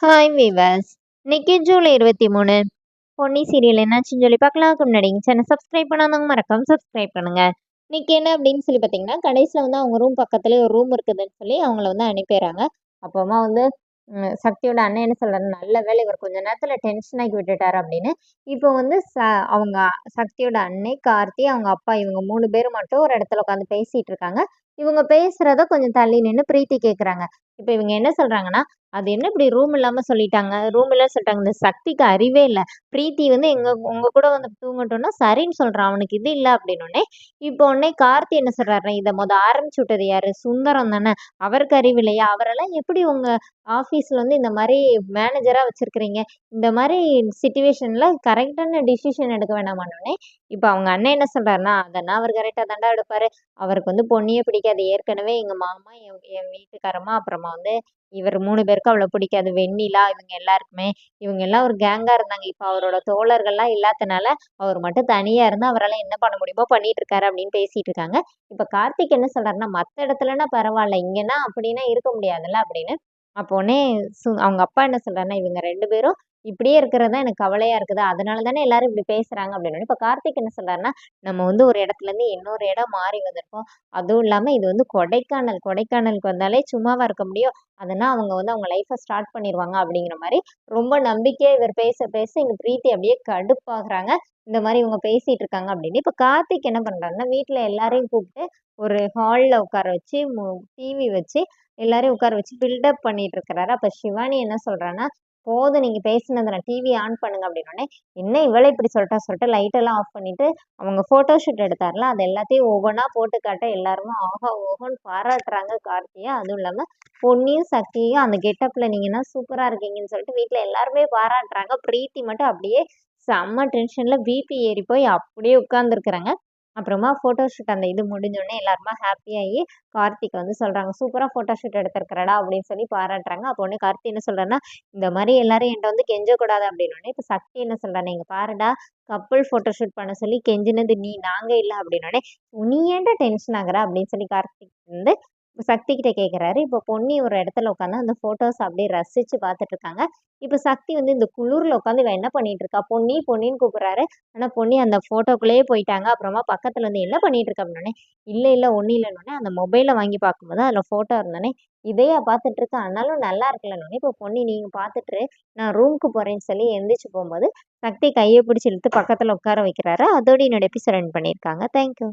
Hi viewers இன்னைக்கு ஜூலை இருபத்தி மூணு. பொன்னி சீரியல் என்னாச்சுன்னு சொல்லி பார்க்கலாம். அதுக்கு முன்னாடி சேனல் சப்ஸ்கிரைப் பண்ணாதவங்க மறக்காம சப்ஸ்கிரைப் பண்ணுங்க. இன்னைக்கு என்ன அப்படின்னு சொல்லி பார்த்தீங்கன்னா கடைசியில் வந்து அவங்க ரூம் பக்கத்துலேயே ஒரு ரூம் இருக்குதுன்னு சொல்லி அவங்கள வந்து அனுப்பிடுறாங்க. அப்போமா வந்து சக்தியோட அண்ணன் என்ன சொல்றாரு? நல்ல வேலை இவர் கொஞ்ச நேரத்தில் டென்ஷன் ஆகி விட்டுட்டாரு அப்படின்னு. இப்போ வந்து ச அவங்க சக்தியோட அன்னை கார்த்தி அவங்க அப்பா இவங்க மூணு பேர் மட்டும் ஒரு இடத்துல உட்காந்து பேசிட்டு இருக்காங்க. இவங்க பேசுறத கொஞ்சம் தள்ளி நின்று பிரீத்தி கேட்குறாங்க இப்போ இவங்க என்ன சொல்றாங்கன்னா அது என்ன இப்படி ரூம் இல்லாமல் சொல்லிட்டாங்க? ரூம் இல்ல சொல்லிட்டாங்க. இந்த சக்திக்கு அறிவே இல்லை. பிரீத்தி வந்து எங்க உங்க கூட வந்து தூங்கட்டும்னா சரின்னு சொல்றான் அவனுக்கு இது இல்லை அப்படின்னோடனே இப்போ உடனே கார்த்தி என்ன சொல்றாரு இதை மொதல் ஆரம்பிச்சு விட்டது யாரு? சுந்தரம் தானே. அவருக்கு அறிவு இல்லையா? அவரெல்லாம் எப்படி உங்க ஆஃபீஸில் வந்து இந்த மாதிரி மேனேஜராக வச்சுருக்கிறீங்க? இந்த மாதிரி சுச்சுவேஷனில் கரெக்டான டிசிஷன் எடுக்க வேணாமான்னொடனே இப்போ அவங்க அண்ணன் என்ன சொல்கிறாருன்னா அதெல்லாம் அவர் கரெக்டாக தாண்டா எடுப்பார். அவருக்கு வந்து பொண்ணியே பிடிக்காது ஏற்கனவே எங்கள் மாமா என் என் வீட்டுக்காரமா அப்புறமா வந்து இவர் மூணு பேருக்கும் அவ்வளோ பிடிக்காது. வெண்ணிலா இவங்க எல்லாருக்குமே. இவங்க எல்லாம் ஒரு கேங்காக இருந்தாங்க. இப்போ அவரோட தோழர்கள்லாம் இல்லாதனால அவர் மட்டும் தனியாக இருந்து அவரால் என்ன பண்ண முடியுமோ பண்ணிட்டு இருக்காரு அப்படின்னு பேசிட்டு இருக்காங்க. இப்போ கார்த்திக் என்ன சொல்றாருன்னா மற்ற இடத்துலனா பரவாயில்ல. இங்கன்னா அப்படின்னா இருக்க முடியாதுல்ல அப்படின்னு அப்போ உடனே சு அவங்க அப்பா என்ன சொல்கிறாருன்னா இவங்க ரெண்டு பேரும் இப்படியே இருக்கிறது தான் எனக்கு கவலையாக இருக்குது. அதனால தானே எல்லாரும் இப்படி பேசுகிறாங்க அப்படின்னு. இப்போ கார்த்திக் என்ன சொல்கிறாருன்னா நம்ம வந்து ஒரு இடத்துல இருந்து இன்னொரு இடம் மாறி வந்திருக்கோம். அதுவும் இல்லாமல் இது வந்து கொடைக்கானல். கொடைக்கானலுக்கு வந்தாலே சும்மாவாக இருக்க முடியும். அதனால் அவங்க வந்து அவங்க லைஃப்பை ஸ்டார்ட் பண்ணிடுவாங்க அப்படிங்கிற மாதிரி ரொம்ப நம்பிக்கையாக இவர் பேச பேச இங்கே பிரீத்தி அப்படியே கடுப்பாகிறாங்க. இந்த மாதிரி இவங்க பேசிகிட்டு இருக்காங்க அப்படின்னு. இப்போ கார்த்திக் என்ன பண்ணுறாருன்னா வீட்டில் எல்லாரையும் கூப்பிட்டு ஒரு ஹாலில் உட்கார வச்சு டிவி வச்சு எல்லாரையும் உட்கார வச்சு பில்டப் பண்ணிட்டு இருக்கிறாரு அப்போ சிவானி என்ன சொல்றான்னா போதும் நீங்கள் பேசினதை நான் டிவி ஆன் பண்ணுங்க அப்படின்னோடனே என்ன இவளை இப்படி சொல்லிட்டா? சொல்லிட்டு லைட்டெல்லாம் ஆஃப் பண்ணிட்டு அவங்க ஃபோட்டோ ஷூட் எடுத்தார்ல அது எல்லாத்தையும் ஒவ்வொன்றா போட்டு காட்ட எல்லாருமே ஆஹா ஓஹோன்னு பாராட்டுறாங்க கார்த்தியை. அதுவும் இல்லாமல் பொன்னியும் சக்தியும் அந்த கெட்டப்பில் நீங்கன்னா சூப்பராக இருக்கீங்கன்னு சொல்லிட்டு வீட்டில் எல்லாருமே பாராட்டுறாங்க. பிரீத்தி மட்டும் அப்படியே செம்ம டென்ஷனில் பிபி ஏறி போய் அப்படியே உட்காந்துருக்குறாங்க அப்புறமா ஃபோட்டோ ஷூட் அந்த இது முடிஞ்சோடனே எல்லாருமா ஹாப்பியாகி கார்த்திக் வந்து சொல்கிறாங்க சூப்பராக ஃபோட்டோ ஷூட் எடுத்திருக்கிறடா அப்படின்னு சொல்லி பாராட்டுறாங்க. அப்போ உடனே கார்த்தி என்ன சொல்கிறேன்னா இந்த மாதிரி எல்லாரும் என்கிட்ட வந்து கெஞ்சக்கூடாது அப்படின்னு இப்போ சக்தி என்ன சொல்கிறா நீங்கள் பாருடா கப்புள் ஃபோட்டோ ஷூட் பண்ண சொல்லி கெஞ்சினது நீ நாங்கள் இல்லை அப்படின்னோடனே நீ ஏன்டா டென்ஷன் ஆகுற? அப்படின்னு சொல்லி கார்த்திக் வந்து சக்தி கிட்ட கேட்குறாரு இப்போ பொன்னி ஒரு இடத்துல உட்காந்து அந்த ஃபோட்டோஸ் அப்படியே ரசித்து பார்த்துட்டு இருக்காங்க இப்போ சக்தி வந்து இந்த குளிரில் உட்காந்து இவன் என்ன பண்ணிட்டு இருக்கா பொன்னி பொன்னின்னு கூப்பிட்றாரு. ஆனால் பொன்னி அந்த ஃபோட்டோக்குள்ளேயே போயிட்டாங்க. அப்புறமா பக்கத்தில் வந்து என்ன பண்ணிட்டு இருக்கா அப்படின்னே இல்லை இல்லை ஒன்றும் இல்லைன்னொடனே அந்த மொபைலை வாங்கி பார்க்கும்போது அதில் ஃபோட்டோ இருந்தோடனே இதையா பார்த்துட்டு இருக்கேன் ஆனாலும் நல்லா இருக்கலன்னு இப்போ பொன்னி நீங்கள் பார்த்துட்டு நான் ரூமுக்கு போகிறேன்னு சொல்லி எந்திரிச்சு போகும்போது சக்தி கையை பிடிச்சி இழுத்து பக்கத்தில் உட்கார வைக்கிறாரு. அதோடு என்னோட எபிசோட் ரன் பண்ணியிருக்காங்க. தேங்க்யூ